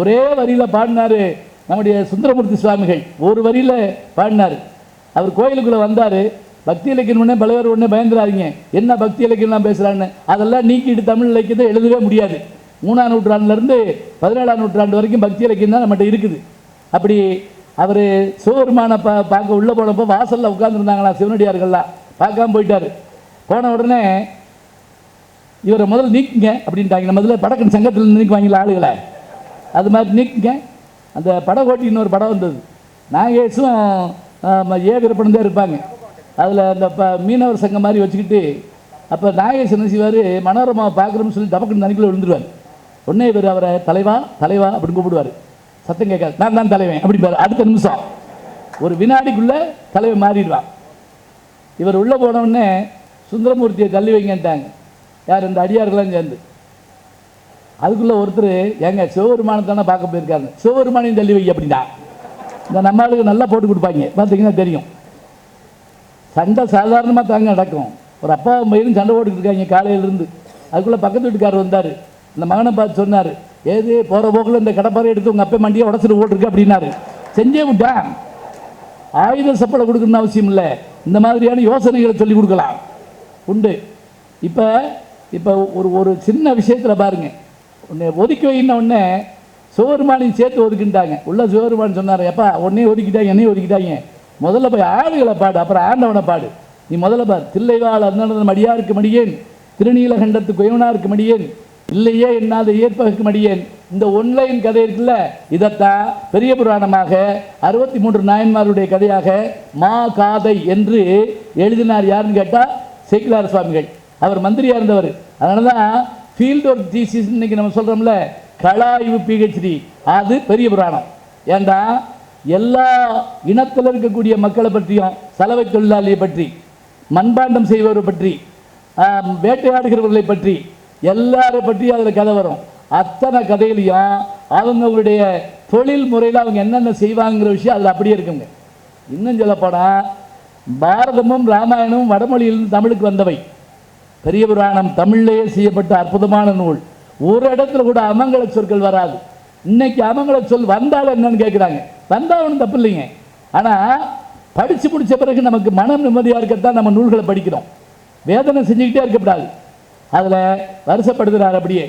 ஒரே வரியில் பாடினாரு நம்முடைய சுந்தரமூர்த்தி சுவாமிகள். ஒரு வரியில் பாடினார். அவர் கோயிலுக்குள்ளே வந்தார். பக்தி இலக்கியம் பல பேர் உடனே பயந்துடாதீங்க என்ன பக்தி இலக்கியம்லாம் பேசுகிறான்னு அதெல்லாம் நீக்கிட்டு தமிழ் இலக்கியத்தை எழுதவே முடியாது. மூணாம் நூற்றாண்டுலேருந்து பதினேழாம் நூற்றாண்டு வரைக்கும் பக்தி இலக்கியம் தான் நம்மகிட்ட இருக்குது. அப்படி அவர் சிவபெருமான பா பார்க்க உள்ளே போனப்போ வாசலில் உட்காந்துருந்தாங்களா சிவனடியார்கள்லாம். பார்க்காம போயிட்டார். போன உடனே இவரை முதல்ல நீக்குங்க அப்படின்ட்டாங்க. முதல்ல படக்கன் சங்கத்தில் நீக்குவாங்களா ஆளுகளை? அது மாதிரி நீக்கிங்க அந்த படகோட்டின்னு ஒரு படம் வந்தது. நாகேஷும் ஆமா, தான் இருப்பாங்க. அதில் அந்த ப மீனவர் சங்கம் மாதிரி வச்சுக்கிட்டு அப்போ நாகேஷ் என்ன செய்வார்? மனோரமாவை பார்க்குறோம்னு சொல்லி டபக்குன்னு தனிக்குள்ளே விழுந்துருவார். உடனே இவர் அவரை தலைவா தலைவா அப்படின்னு கூப்பிடுவார். சத்தம் கேட்காது. நான் தான் தலைவன் அப்படிப்பார் அடுத்த நிமிஷம். ஒரு வினாடிக்குள்ளே தலைவன் மாறிடுவான். இவர் உள்ளே போனவுடனே சுந்தரமூர்த்தியை தள்ளி வைங்கன்ட்டாங்க. யார்? இந்த அடியார்கள்லாம் சேர்ந்து. அதுக்குள்ளே ஒருத்தர் ஏங்க சிவபெருமானத்தானே பார்க்க போயிருக்காங்க சிவபெருமானையும் தள்ளி வைக்க அப்படின்னா. இந்த நம்மளுக்கு நல்லா போட்டு கொடுப்பாங்க. பார்த்தீங்கன்னா தெரியும். சண்டை சாதாரணமாக தாங்க நடக்கும். ஒரு அப்பா பையனும் சண்டை போட்டுக்கிட்டு இருக்காங்க காலையிலேருந்து. அதுக்குள்ளே பக்கத்து வீட்டுக்காரர் வந்தார். இந்த மகனை பார்த்து சொன்னார் ஏது போகிற போக்கில் இந்த கடப்பாறை எடுத்து உங்கள் அப்பா மண்டியை உடச்சிட்டு போட்டிருக்கு அப்படின்னாரு. செஞ்சே விட்டான். ஆயுத சப்பளை கொடுக்கணும்னு அவசியம் இல்லை. இந்த மாதிரியான யோசனைகளை சொல்லி கொடுக்கலாம். உண்டு. இப்போ இப்போ ஒரு ஒரு சின்ன விஷயத்தில் பாருங்கள் உன்னை ஒதுக்கி வைன உடனே சிவபெருமானையும் சேர்த்து ஒதுக்கிட்டாங்க. உள்ள சிவபெருமான் சொன்னார் எப்பா உன்னையும் ஒதுக்கிட்டாங்க என்னையும் ஒதுக்கிட்டாங்க. முதல்ல போய் ஆடுகளை பாடு அப்புறம் ஆண்டவனை பாடு. நீ முதல்ல பாரு தில்லைவாள் அந்தனது மடியாருக்கு மடியேன். திருநீலகண்டத்து குயவனாருக்கு மடியேன். இல்லையே என்னாத ஏற்பதற்கு மடியேன். இந்த ஒன்லைன் கதை இருக்குல்ல இதைத்தான் பெரிய புராணமாக அறுபத்தி மூன்று நாயன்மாருடைய கதையாக மா காதை என்று எழுதினார் யாருன்னு கேட்டால் சேக்கிலார சுவாமிகள். அவர் மந்திரியா இருந்தவர். அதனால தான் ஃபீல்டு ஒர்க் தீசிஸ் இன்னைக்கு நம்ம சொல்கிறோம்ல கலாய்வு பிஹெச்டி அது பெரிய புராணம். ஏண்டா? எல்லா இனத்தில் இருக்கக்கூடிய மக்களை பற்றியும் சலவை தொழிலாளியை பற்றி மண்பாண்டம் செய்பவரை பற்றி வேட்டையாடுகிறவர்களை பற்றி எல்லாரை பற்றி அதில் கதை வரும். அத்தனை கதையிலையும் அவங்களுடைய தொழில் முறையில் அவங்க என்னென்ன செய்வாங்கிற விஷயம் அதில் அப்படியே இருக்குங்க. இன்னும் சொல்லப்போனால் பாரதமும் ராமாயணமும் வடமொழியிலிருந்து தமிழுக்கு வந்தவை. பெரிய புராணம் தமிழ்லேயே செய்யப்பட்ட அற்புதமான நூல். ஒரு இடத்துல கூட அமங்கல சொற்கள் வராது. இன்னைக்கு அமங்கல சொல் வந்தால் என்னன்னு கேட்குறாங்க வந்தால் ஒன்றும் தப்பு இல்லைங்க. ஆனால் படித்து முடித்த பிறகு நமக்கு மனம் நிம்மதியாக இருக்கத்தான் நம்ம நூல்களை படிக்கிறோம். வேதனை செஞ்சுக்கிட்டே இருக்கக்கூடாது. அதில் வருஷப்படுத்துகிறார் அப்படியே.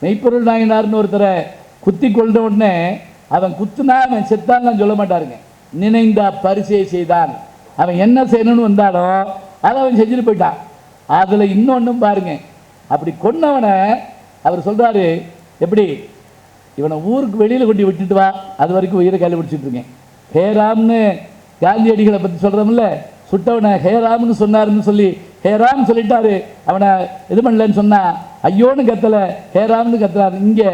மெய்ப்பொருள் நாயனார்னு ஒருத்தரை குத்தி கொண்ட உடனே அவன் குத்துனா அவன் செத்தான்னு சொல்ல மாட்டாருங்க. நினைந்த பரிசையை செய்தான். அவன் என்ன செய்யணும்னு வந்தாலும் அதை அவன் செஞ்சுட்டு போயிட்டான். அதில் இன்னொன்றும் பாருங்க. அப்படி கொன்னவனை அவர் சொல்கிறாரு எப்படி? இவனை ஊருக்கு வெளியில் கொண்டு விட்டுட்டு வா. அது வரைக்கும் உயிரை கையில் பிடிச்சிட்டு இருக்கேன். ஹேராம்னு காந்தியடிகளை பற்றி சொல்கிறோம்ல சுட்டவனை ஹேராம்னு சொன்னாருன்னு சொல்லி ஹேராம் சொல்லிட்டாரு. அவனை இது பண்ணலன்னு சொன்னா ஐயோன்னு கத்தலை ஹேராம்னு கத்துறாரு. இங்கே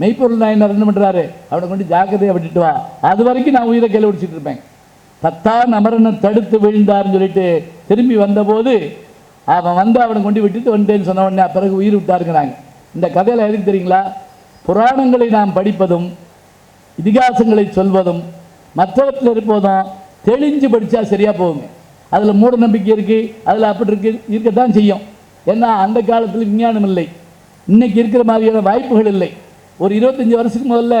மெய்ப்பொருள் நாயனர் என்ன பண்ணுறாரு அவனை கொண்டு ஜாக்கிரதையை விட்டுட்டு வா. அது வரைக்கும் நான் உயிரை கையில் பிடிச்சிட்டு இருப்பேன். தத்தான் அமரனை தடுத்து விழுந்தார்னு சொல்லிட்டு திரும்பி வந்தபோது அவன் வந்து அவனை கொண்டு விட்டுட்டு வந்துட்டேன்னு சொன்ன உடனே பிறகு உயிர் விட்டாருங்கிறாங்க. இந்த கதையில் எதுக்கு தெரியுங்களா? புராணங்களை நாம் படிப்பதும் இதிகாசங்களை சொல்வதும் மற்றவற்றில் இருப்பதும் தெளிஞ்சு படித்தா சரியாக போகுங்க. அதில் மூட நம்பிக்கை இருக்குது அதில் அப்படி இருக்கு இருக்கத்தான் செய்யும். ஏன்னா அந்த காலத்தில் விஞ்ஞானம் இல்லை. இன்னைக்கு இருக்கிற மாதிரியான வாய்ப்புகள் இல்லை. ஒரு இருபத்தஞ்சி வருஷத்துக்கு முதல்ல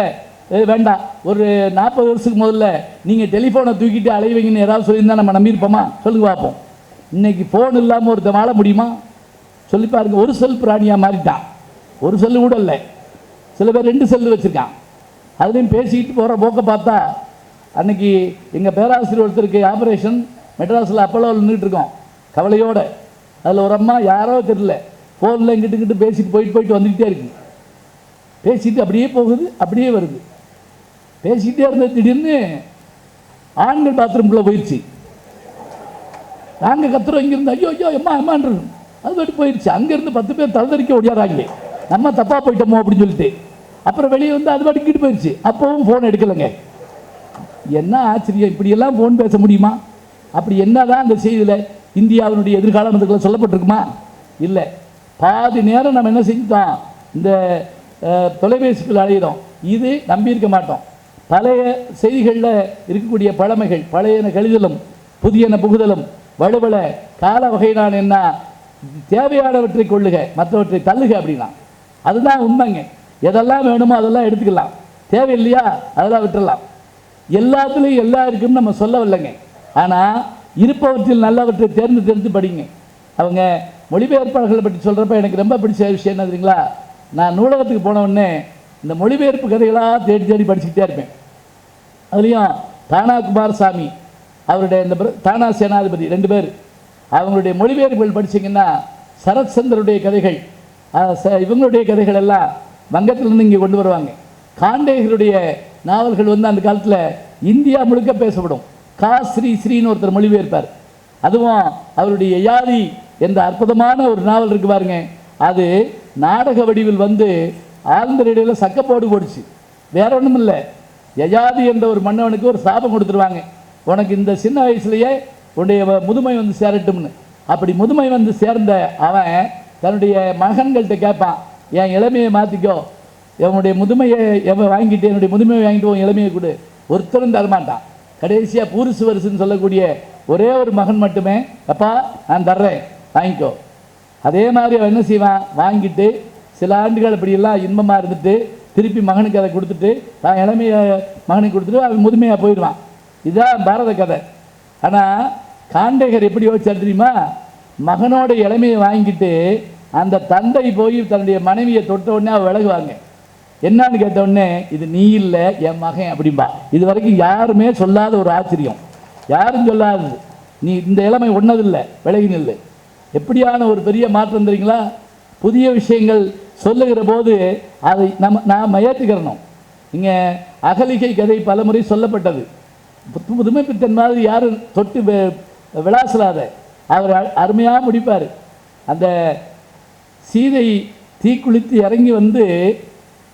வேண்டாம். ஒரு நாற்பது வருஷத்துக்கு முதல்ல நீங்கள் டெலிஃபோனை தூக்கிட்டு அலைவீங்கன்னு யாராவது சொல்லியிருந்தா நம்ம நம்பியிருப்போமா? சொல்லுங்க பார்ப்போம். இன்னைக்கு ஃபோன் இல்லாமல் ஒருத்தன் வாழ முடியுமா? சொல்லி பாருங்க ஒரு செல் பிராணியாக மாறிட்டான் ஒரு செல்லு கூட இல்லை. சில பேர் ரெண்டு செல்லு வச்சுருக்கான். அதுலேயும் பேசிக்கிட்டு போகிற போக்க பார்த்தா அன்னைக்கு எங்கள் பேராசிரியர் ஒருத்தருக்கு ஆப்ரேஷன் மெட்ராஸில் அப்போலோவில் நின்றுட்டு இருக்கோம். அதில் ஒரு அம்மா யாரோ தெரியல. ஃபோனில் இங்கிட்டு இங்கிட்டு பேசிட்டு போயிட்டு போயிட்டு வந்துக்கிட்டே இருக்கு. பேசிட்டு அப்படியே போகுது அப்படியே வருது. பேசிக்கிட்டே இருந்த திடீர்னு ஆண்கள் பாத்ரூம்குள்ளே போயிடுச்சு நாங்கள் கத்துறோம். இங்கேருந்து ஐயோ ஐயோ எம்மா எம்மான்றது அது வெட்டி போயிடுச்சு. அங்கேருந்து பத்து பேர் தலதறிக்க ஓடியாராங்க. நம்ம தப்பாக போயிட்டோமோ அப்படின்னு சொல்லிட்டு. அப்புறம் வெளியே வந்து அது பாட்டுக்கிட்டு போயிடுச்சு அப்போவும் ஃபோன் எடுக்கலைங்க. என்ன ஆச்சரியம். இப்படியெல்லாம் ஃபோன் பேச முடியுமா? அப்படி என்ன தான் அந்த செய்தியில் இந்தியாவினுடைய எதிர்காலத்துக்குள்ள சொல்லப்பட்டிருக்குமா? இல்லை. பாதி நேரம் நம்ம என்ன செஞ்சுட்டோம்? இந்த அஹ், தொலைபேசிக்குள்ள இது நம்பியிருக்க மாட்டோம். பழைய செய்திகளில் இருக்கக்கூடிய பழமைகள் பழையன கழிதலும் புதியன புகுதலும் வலுவல கால வகையிலான என்ன தேவையானவற்றை கொள்ளுக மற்றவற்றை தள்ளுக அப்படின்னா அதுதான் உண்மைங்க. எதெல்லாம் வேணுமோ அதெல்லாம் எடுத்துக்கலாம். தேவையில்லையா? அதெல்லாம் விட்டுடலாம் எல்லாத்துலேயும் எல்லா இருக்குன்னு நம்ம சொல்லவில்லைங்க. ஆனால் இருப்பவற்றில் நல்லவற்றை தேர்ந்து தேர்ந்து படிங்க. அவங்க மொழிபெயர்ப்பாளர்களை பற்றி சொல்கிறப்ப எனக்கு ரொம்ப பிடிச்ச விஷயம் என்ன தெரியுங்களா? நான் நூலகத்துக்கு போனவுடனே இந்த மொழிபெயர்ப்பு கதைகளாக தேடி தேடி படிச்சுக்கிட்டே இருப்பேன். அதுலேயும் தானா குமாரசாமி அவருடைய இந்த பிர- தானா சேனாதிபதி ரெண்டு பேர். அவங்களுடைய மொழிபெயர்ப்புகள் படிச்சீங்கன்னா சரத்சந்திரனுடைய கதைகள் ச- இவங்களுடைய கதைகள் எல்லாம் வங்கத்திலிருந்து இங்கே கொண்டு வருவாங்க. காண்டேகருடைய நாவல்கள் வந்து அந்த காலத்தில் இந்தியா முழுக்க பேசப்படும். கா ஸ்ரீ ஸ்ரீன்னு ஒருத்தர் மொழிபெயர்ப்பார் அதுவும் அவருடைய யயாதி என்ற அற்புதமான ஒரு நாவல் இருக்கு பாருங்க. அது நாடக வடிவில் வந்து ஆழ்ந்த சக்கப்போடு போடுச்சு. வேற ஒன்றும் இல்லை யயாதி என்ற ஒரு மன்னவனுக்கு ஒரு சாபம் கொடுத்துருவாங்க. உனக்கு இந்த சின்ன வயசுலேயே உன்னுடைய வ- முதுமை வந்து சேரட்டும்னு. அப்படி முதுமை வந்து சேர்ந்த அவன் தன்னுடைய மகன்கள்கிட்ட கேட்பான் என் இளமையை மாற்றிக்கோ என்னுடைய முதுமையை எவன் வாங்கிட்டு என்னுடைய முதுமையை வாங்கிட்டு உன் இளமையை கொடு. ஒருத்தரும் தரமாட்டான். கடைசியாக பூரிசு வருஷன்னு சொல்லக்கூடிய ஒரே ஒரு மகன் மட்டுமே அப்பா நான் தர்றேன். வாங்கிக்கோ. அதே மாதிரி அவன் என்ன செய்வான்? வாங்கிட்டு சில ஆண்டுகள் அப்படியெல்லாம் இன்பமாக இருந்துட்டு திருப்பி மகனுக்கு அதை கொடுத்துட்டு தான் இளமையை மகனுக்கு கொடுத்துட்டு அவன் முதுமையாக போயிடுவான். இதுதான் பாரத கதை. ஆனால் காண்டகர் எப்படி யோசிச்சார் தெரியுமா? மகனோட இளமையை வாங்கிட்டு அந்த தந்தை போய் தன்னுடைய மனைவியை தொட்ட உடனே அவள் விலகுவாங்க. என்னன்னு கேட்ட உடனே இது நீ இல்லை என் மகன் அப்படிம்பா. இது வரைக்கும் யாருமே சொல்லாத ஒரு ஆச்சரியம். யாரும் சொல்லாதது. நீ இந்த இளமை ஒன்னதில்லை விலகி நில்லு எப்படியான ஒரு பெரிய மாற்றம் தெரியுங்களா? புதிய விஷயங்கள் சொல்லுகிற போது அதை நம்ம நாம் ஏற்றுக்கிறணும் இங்கே அகலிகை கதை பலமுறை சொல்லப்பட்டது. புதுமை பித்தன் மாதிரி யாரும் தொட்டு விளாசலாத. அவர் அருமையாக முடிப்பார். அந்த சீதை தீக்குளித்து இறங்கி வந்து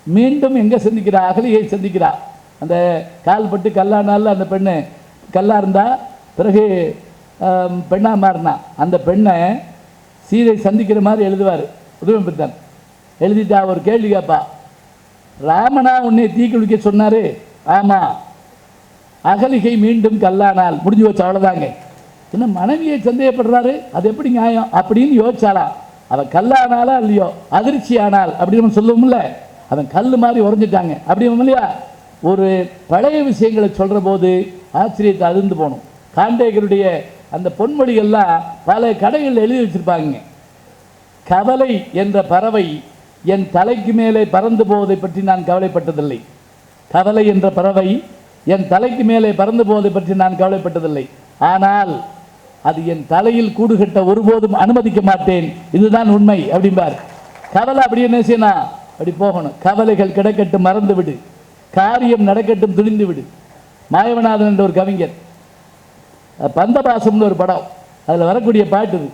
மீண்டும் எங்கே சந்திக்கிறா அகலியை சந்திக்கிறா அந்த கால்பட்டு கல்லானால அந்த பெண்ணு கல்லா இருந்தா பிறகு பெண்ணாக மாறினா. அந்த பெண்ணை சீதை சந்திக்கிற மாதிரி எழுதுவார் புதுமை பித்தன் எழுதிட்டா ஒரு கேள்வி கேட்பா ராமனா உன்னை தீக்குளிக்க சொன்னார். ஆமாம் அகலிகை மீண்டும் கல்லானால். முடிஞ்சு வச்சு அவ்வளோதாங்க என்ன மனைவியை சந்தேகப்படுறாரு? அது எப்படி நியாயம்? அப்படின்னு யோசிச்சாளா. அவன் கல்லானாலா இல்லையோ? அதிர்ச்சி ஆனால் அப்படின்னு சொல்லுவோம்ல. அவன் கல் மாதிரி உறைஞ்சிட்டாங்க. அப்படி இல்லையா? ஒரு பழைய விஷயங்களை சொல்கிற போது ஆச்சரியத்தை அதிர்ந்து போகணும் காண்டேகருடைய அந்த பொன்மொழிகள்லாம் பல கடைகளில் எழுதி வச்சுருப்பாங்க. கவலை என்ற பறவை என் தலைக்கு மேலே பறந்து போவதை பற்றி நான் கவலைப்பட்டதில்லை. கவலை என்ற பறவை என் தலைக்கு மேலே பறந்து போவதை பற்றி நான் கவலைப்பட்டதில்லை. ஆனால் அது என் தலையில் கூடு கட்ட ஒருபோதும் அனுமதிக்க மாட்டேன். இதுதான் உண்மை அப்படிம்பார். கவலை அப்படி என்ன செய்யணும்? அப்படி போகணும். கவலைகள் கிடக்கட்டும் மறந்து விடு காரியம் நடக்கட்டும் துணிந்து விடு மாயவநாதன் என்ற ஒரு கவிஞர். பந்தபாசம்னு ஒரு படம். அதில் வரக்கூடிய பாட்டு இது.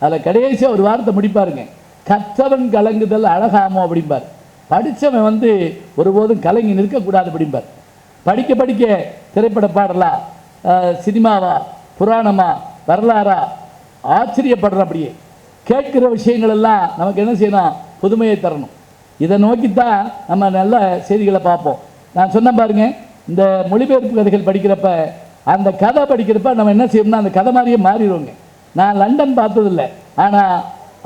அதில் கடைசியாக ஒரு வார்த்தை முடிப்பாருங்க. கற்றவன் கலங்குதல் அழகாமோ அப்படிம்பார். படித்தவன் வந்து ஒருபோதும் கலங்கி நிற்கக்கூடாது அப்படிம்பார். படிக்க படிக்க திரைப்பட பாடலா சினிமாவா புராணமா வரலாறா ஆச்சரியப்படுற அப்படியே கேட்கிற விஷயங்கள் எல்லாம் நமக்கு என்ன செய்யணும்? புதுமையை தரணும். இதை நோக்கித்தான் நம்ம நல்ல செய்திகளை பார்ப்போம். நான் சொன்னேன் பாருங்க இந்த மொழிபெயர்ப்பு கதைகள் படிக்கிறப்ப அந்த கதை படிக்கிறப்ப நம்ம என்ன செய்யணும்னா அந்த கதை மாதிரியே மாறிடுவோங்க. நான் லண்டன் பார்த்ததில்லை. ஆனால்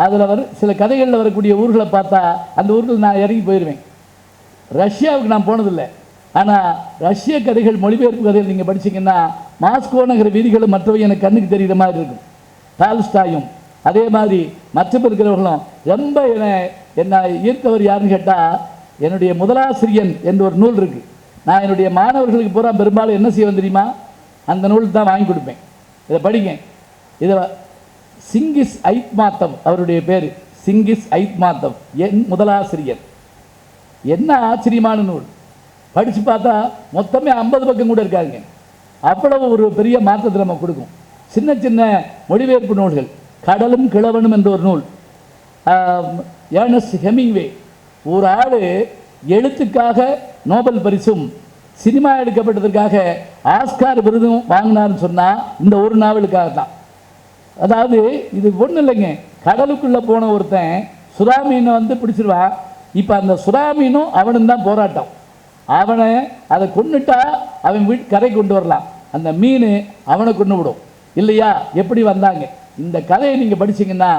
அதில் வர சில கதைகளில் வரக்கூடிய ஊர்களை பார்த்தா அந்த ஊர்கள் நான் இறங்கி போயிடுவேன் ரஷ்யாவுக்கு நான் போனதில்லை. ஆனால் ரஷ்ய கதைகள் மொழிபெயர்ப்பு கதைகள் நீங்கள் படிச்சீங்கன்னா மாஸ்கோ நகர வீதிகளும் மற்றவை எனக்கு கண்ணுக்கு தெரிகிற மாதிரி இருக்கும். டால்ஸ்டாயும். அதே மாதிரி மற்ற இருக்கிறவர்களும் ரொம்ப என்னை என்னை ஈர்த்தவர் யாருன்னு கேட்டால் என்னுடைய முதலாசிரியன் என்ற ஒரு நூல் இருக்குது நான் என்னுடைய மாணவர்களுக்கு பூரா பெரும்பாலும் என்ன செய்வேன் தெரியுமா? அந்த நூல் தான் வாங்கி கொடுப்பேன். இதை படிங்க. இதை சிங்கிஸ் ஐத்மாத்தம் அவருடைய பேர். சிங்கிஸ் ஐத்மாத்தம் என் முதலாசிரியர். என்ன ஆச்சரியமான நூல். படித்து பார்த்தா மொத்தமே ஐம்பது பக்கம் கூட இருக்காங்க. அவ்வளவு ஒரு பெரிய மாற்றத்தை நம்ம கொடுக்கும். சின்ன சின்ன மொழிபெயர்ப்பு நூல்கள் கடலும் கிழவனும் என்ற ஒரு நூல். Ernest Hemingway. ஒரு ஆள் எழுத்துக்காக நோபல் பரிசும் சினிமா எடுக்கப்பட்டதற்காக ஆஸ்கார் விருதும் வாங்கினார்னு சொன்னால் இந்த ஒரு நாவலுக்காக தான். அதாவது இது ஒன்றும் இல்லைங்க. கடலுக்குள்ளே போன ஒருத்தன் சுறா மீனை வந்து பிடிச்சிருவான். இப்போ அந்த சுறா மீனும் அவனும் தான் போராட்டம். அவனை அதை கொன்னுட்டா அவன் வீட்டு கரை கொண்டு வரலாம். அந்த மீன் அவனை கொண்டு விடும். இல்லையா? எப்படி வந்தாங்க? இந்த கதையை நீங்கள் படிச்சிங்கன்னா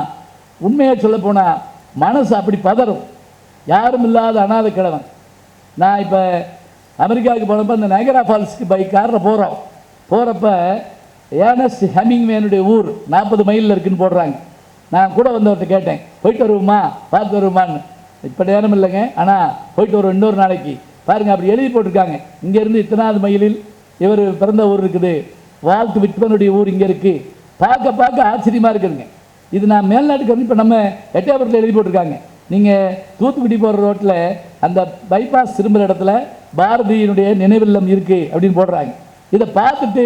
உண்மையை சொல்ல போனால் மனசு அப்படி பதறும். யாரும் இல்லாத அனாத கிழவன். நான் இப்போ அமெரிக்காவுக்கு போனப்போ அந்த நகரா ஃபால்ஸ்க்கு பை காரில் போகிறோம் போகிறப்ப ஏனஸ்ட் ஹெமிங்மேனுடைய ஊர் நாற்பது மைலில் இருக்குன்னு போடுறாங்க. நான் கூட வந்தவர்கிட்ட கேட்டேன் போயிட்டு வருவோமா? பார்த்து வருவோமான்னு. இப்போ நேரம் இல்லைங்க. ஆனால் போயிட்டு வருவோம் இன்னொரு நாளைக்கு. பாருங்கள் அப்படி எழுதி போட்டிருக்காங்க. இங்கேருந்து இத்தனாவது மைலில் இவர் பிறந்த ஊர் இருக்குது. வாழ்த்து விற்பனுடைய ஊர் இங்கே இருக்குது பார்க்க பார்க்க ஆச்சரியமாக இருக்குதுங்க. இது நான் மேல்நாட்டுக்கு வந்து இப்போ நம்ம எட்டயபுரத்தில் எழுதி போட்டிருக்காங்க. நீங்கள் தூத்துக்குடி போகிற ரோட்டில் அந்த பைபாஸ் திரும்புகிற இடத்துல பாரதியினுடைய நினைவில்லம் இருக்குது அப்படின்னு போடுறாங்க. இதை பார்த்துட்டு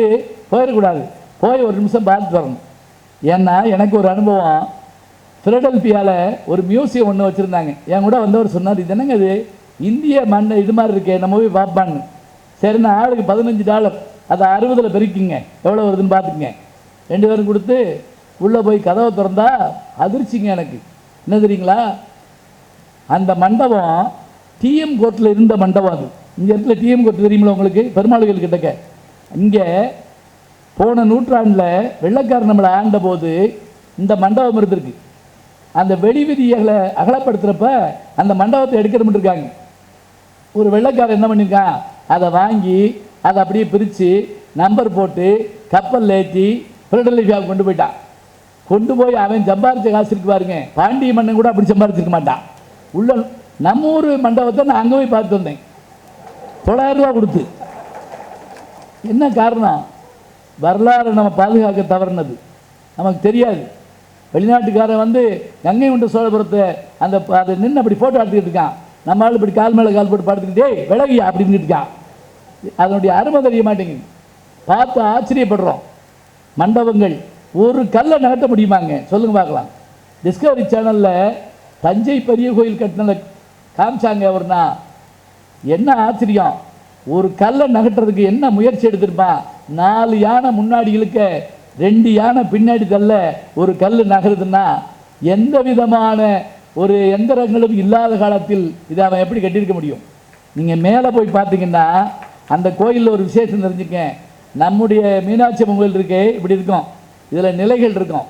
போயிடக்கூடாது. போய் ஒரு நிமிஷம் பார்த்துட்டு வரணும். ஏன்னா எனக்கு ஒரு அனுபவம். ஃபிலடெல்பியாவில் ஒரு மியூசியம் ஒன்று வச்சுருந்தாங்க. என் கூட வந்தவர் சொன்னார் இது என்னங்க இது? இந்திய மண் இது மாதிரி இருக்கே நம்ம போய் பார்ப்பாங்க. சரி நான் ஆளுக்கு பதினஞ்சு டாலர் அதை அறுபதில் பெருக்கிங்க. எவ்வளோ வருதுன்னு பார்த்துக்குங்க. ரெண்டு பேரும் கொடுத்து உள்ளே போய் கதவை திறந்தா அதிர்ச்சிங்க எனக்கு. என்ன தெரியுங்களா? அந்த மண்டபம் டிஎம் கோர்ட்டில் இருந்த மண்டபம் அது. இந்த இடத்துல டிஎம் கோர்ட் தெரியுமில்ல உங்களுக்கு? பெருமாள் கிட்டக்க. இங்கே போன நூற்றாண்டில் வெள்ளக்காரர் நம்மளை ஆண்ட போது இந்த மண்டபம் இருந்திருக்கு. அந்த வெடி விதிகளை அகலப்படுத்துகிறப்ப அந்த மண்டபத்தை எடுக்கணும்னு இருக்காங்க. ஒரு வெள்ளைக்காரன் என்ன பண்ணியிருக்கான் அதை வாங்கி அதை அப்படியே பிரித்து நம்பர் போட்டு கப்பல் ஏற்றி பிரிடலிஃபியாவுக்கு கொண்டு போயிட்டான். கொண்டு போய் அவன் சம்பாரிச்ச காசு இருக்கு பாருங்க. பாண்டிய மன்னன் கூட அப்படி சம்பாரிச்சிருக்க மாட்டான். உள்ள நம்ம ஊர் மண்டபத்தை நான் அங்கே போய் பார்த்து வந்தேன். தொள்ளாயிரம் ரூபா கொடுத்து. என்ன காரணம்? வரலாறு நம்ம பாதுகாக்க தவறுனது. நமக்கு தெரியாது. வெளிநாட்டுக்காரன் வந்து கங்கை கொண்ட சோழபுரத்தை அந்த அதை நின்று அப்படி ஃபோட்டோ எடுத்துக்கிட்டு இருக்கான். நம்ம ஆள் இப்படி கால் மேலே கால் போட்டு படுத்துக்கிட்டே விலகியா அப்படின்னு இருக்கான் அதனுடைய அருமை தெரிய மாட்டேங்குது. பார்த்து ஆச்சரியப்படுறோம். மண்டபங்கள் ஒரு கல்லை நகர்த்த முடியுமாங்க? சொல்லுங்க பார்க்கலாம். டிஸ்கவரி சேனலில் தஞ்சை பெரிய கோயில் கட்டினதை காமிச்சாங்க அவர்னா. என்ன ஆச்சரியம். ஒரு கல்லை நகட்டுறதுக்கு என்ன முயற்சி எடுத்திருப்பான் நாலு யானை முன்னாடி இழுக்க ரெண்டு யானை பின்னாடி தள்ள ஒரு கல் நகருதுன்னா எந்த விதமான ஒரு எந்திரங்களும் இல்லாத காலத்தில் இதை அவன் எப்படி கட்டியிருக்க முடியும்? நீங்கள் மேலே போய் பார்த்தீங்கன்னா அந்த கோயிலில் ஒரு விசேஷம் தெரிஞ்சுக்கேன் நம்முடைய மீனாட்சி அம்மன் கோயில் இருக்கே இப்படி இருக்கும். இதில் நிலைகள் இருக்கும்.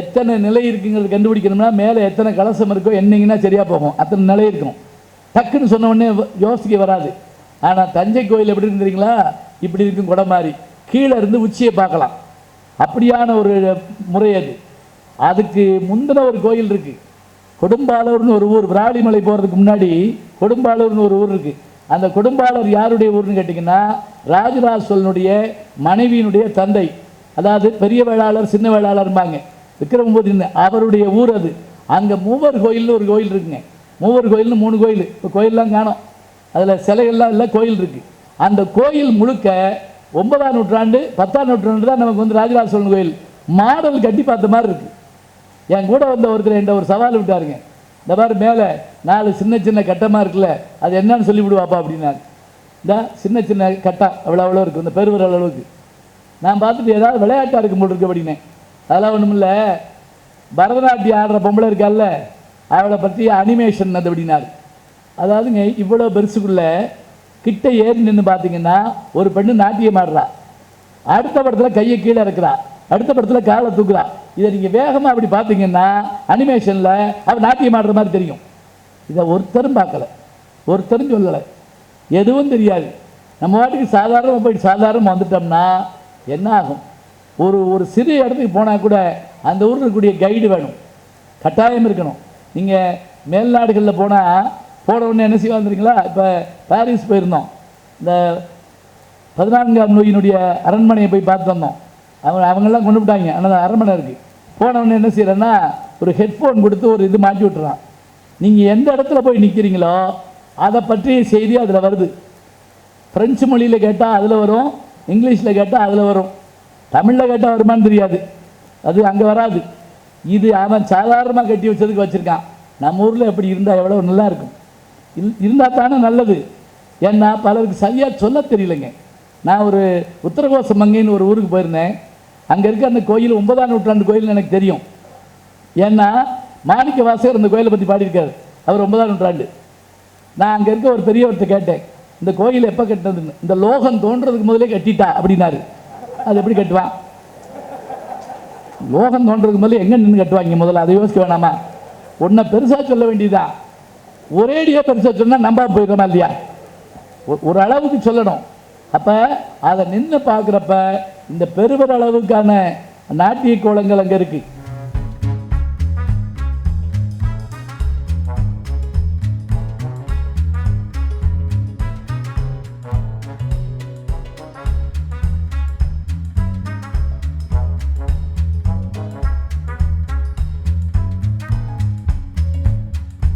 எத்தனை நிலை இருக்குங்கிறது கண்டுபிடிக்கணும்னா மேலே எத்தனை கலசம் இருக்கோ என்னங்கன்னா சரியாக போகும். அத்தனை நிலை இருக்கும். டக்குன்னு சொன்ன உடனே யோசிக்க வராது. ஆனால் தஞ்சை கோயில் எப்படி இருந்தீங்களா இப்படி இருக்கும் குடம் மாதிரி. கீழே இருந்து உச்சியை பார்க்கலாம். அப்படியான ஒரு முறை அது. அதுக்கு முந்தின ஒரு கோயில் இருக்குது கொடும்பாலூர்னு ஒரு ஊர் விராலிமலை போகிறதுக்கு முன்னாடி கொடும்பாளூர்னு ஒரு ஊர் இருக்குது அந்த கொடும்பாளர் யாருடைய ஊர்னு கேட்டிங்கன்னா ராஜராஜ சோழனுடைய மனைவியினுடைய தந்தை. அதாவது பெரிய வேளாளர் சின்ன வேளாளர்பாங்க விக்ரமபுரி அவருடைய ஊர் அது. அங்கே மூவர் கோயில்னு ஒரு கோயில் இருக்குங்க. மூவர் கோயில்னு மூணு கோயில். இப்போ கோயிலெலாம் காணோம். அதில் சிலைகள்லாம் இல்லை கோயில் இருக்குது அந்த கோயில் முழுக்க ஒன்பதாம் நூற்றாண்டு பத்தாம் நூற்றாண்டு தான் நமக்கு வந்து ராஜராஜ சோழன் கோயில். மாடல் கட்டி பார்த்த மாதிரி இருக்குது என் கூட வந்த ஒருத்தர் என்கிட்ட ஒரு சவால் விட்டாருங்க. இந்த மாதிரி மேலே நாலு சின்ன சின்ன கட்டமாக இருக்குல்ல அது என்னன்னு சொல்லி விடுவாப்பா அப்படின்னாரு. இந்த சின்ன சின்ன கட்டம் அவ்வளோ அவ்வளோ இருக்குது இந்த பெருவிரல் அளவுக்கு. நான் பார்த்துட்டு ஏதாவது விளையாட்டாக இருக்கும் போல் இருக்கு அப்படின்னேன். அதெல்லாம் ஒன்றும் இல்லை. பரதநாட்டியம் ஆடுற பொம்பளை இருக்கால்ல அவளை பற்றி அனிமேஷன் அது அப்படின்னாரு. அதாவதுங்க இவ்வளோ பெருசுக்குள்ள கிட்ட ஏறி நின்று பார்த்தீங்கன்னா ஒரு பெண்ணு நாட்டியம் ஆடுறா. அடுத்த படத்தில் கையை கீழே இருக்கிறா அடுத்த படத்தில் காலை தூக்குறா. இதை நீங்கள் வேகமாக அப்படி பார்த்தீங்கன்னா அனிமேஷனில் அவர் நாட்டியம் ஆடுற மாதிரி தெரியும். இதை ஒருத்தரும் பார்க்கல. ஒருத்தரும் சொல்லலை. எதுவும் தெரியாது. நம்ம வாட்டுக்கு சாதாரணமாக போயிட்டு சாதாரணமாக வந்துட்டோம்னா என்ன ஆகும்? ஒரு ஒரு சிறு இடத்துக்கு போனால் கூட அந்த ஊரில் இருக்கக்கூடிய கைடு வேணும். கட்டாயம் இருக்கணும். நீங்கள் மேல்நாடுகளில் போனால் போன உடனே என்ன செய்ய தெரியுங்களா? இப்போ பாரிஸ் போயிருந்தோம். இந்த பதினான்காம் நோயினுடைய அரண்மனையை போய் பார்த்து வந்தோம். அவங்க அவங்கெல்லாம் கொண்டு விட்டாங்க ஆனால் அரண்மனை இருக்குது போனவொடனே என்ன செய்கிறேன்னா ஒரு ஹெட்ஃபோன் கொடுத்து ஒரு இது மாட்டி விட்டுறான். நீங்கள் எந்த இடத்துல போய் நிற்கிறீங்களோ அதை பற்றிய செய்தி அதில் வருது. ஃப்ரெஞ்சு மொழியில் கேட்டால் அதில் வரும் இங்கிலீஷில் கேட்டால் அதில் வரும். தமிழில் கேட்டால் வருமான்னு தெரியாது. அது அங்கே வராது. இது அவன் சாதாரணமாக கட்டி வச்சதுக்கு வச்சுருக்கான். நம்ம ஊரில் எப்படி இருந்தால் எவ்வளோ நல்லா இருக்கும். இல் இருந்தால் தானே நல்லது. ஏன்னா பலருக்கு சரியாக சொல்ல தெரியலைங்க. நான் ஒரு உத்தரகோச மங்கைன்னு ஒரு ஊருக்கு போயிருந்தேன். அங்கே இருக்க அந்த கோயில் ஒன்பதாம் நூற்றாண்டு கோயில் எனக்கு தெரியும். ஏன்னா மாணிக்க வாசகர் அந்த கோயிலை பற்றி பாடியிருக்காரு. அவர் ஒன்பதாம் நூற்றாண்டு. நான் அங்கே இருக்க ஒரு பெரியவர்கிட்ட கேட்டேன் இந்த கோயில் எப்போ கட்டினதுன்னு? இந்த லோகம் தோன்றதுக்கு முதலே கட்டிட்டா? அப்படின்னாரு. அது எப்படி கட்டுவான்? லோகம் தோன்றதுக்கு முதல்ல எங்கே நின்று கட்டுவாங்க முதல்ல? அதை யோசிக்க வேணாமா? ஒன்றை பெருசாக சொல்ல வேண்டியதா ஒரேடியாக பெருசாக சொன்னால் நம்ப போயிடுறோமா இல்லையா? ஒ- ஒரு அளவுக்கு சொல்லணும். அப்போ அதை நின்று பார்க்குறப்ப இந்த பெருவர அளவுக்கான நாட்டிய கோலங்கள் அங்கே இருக்குது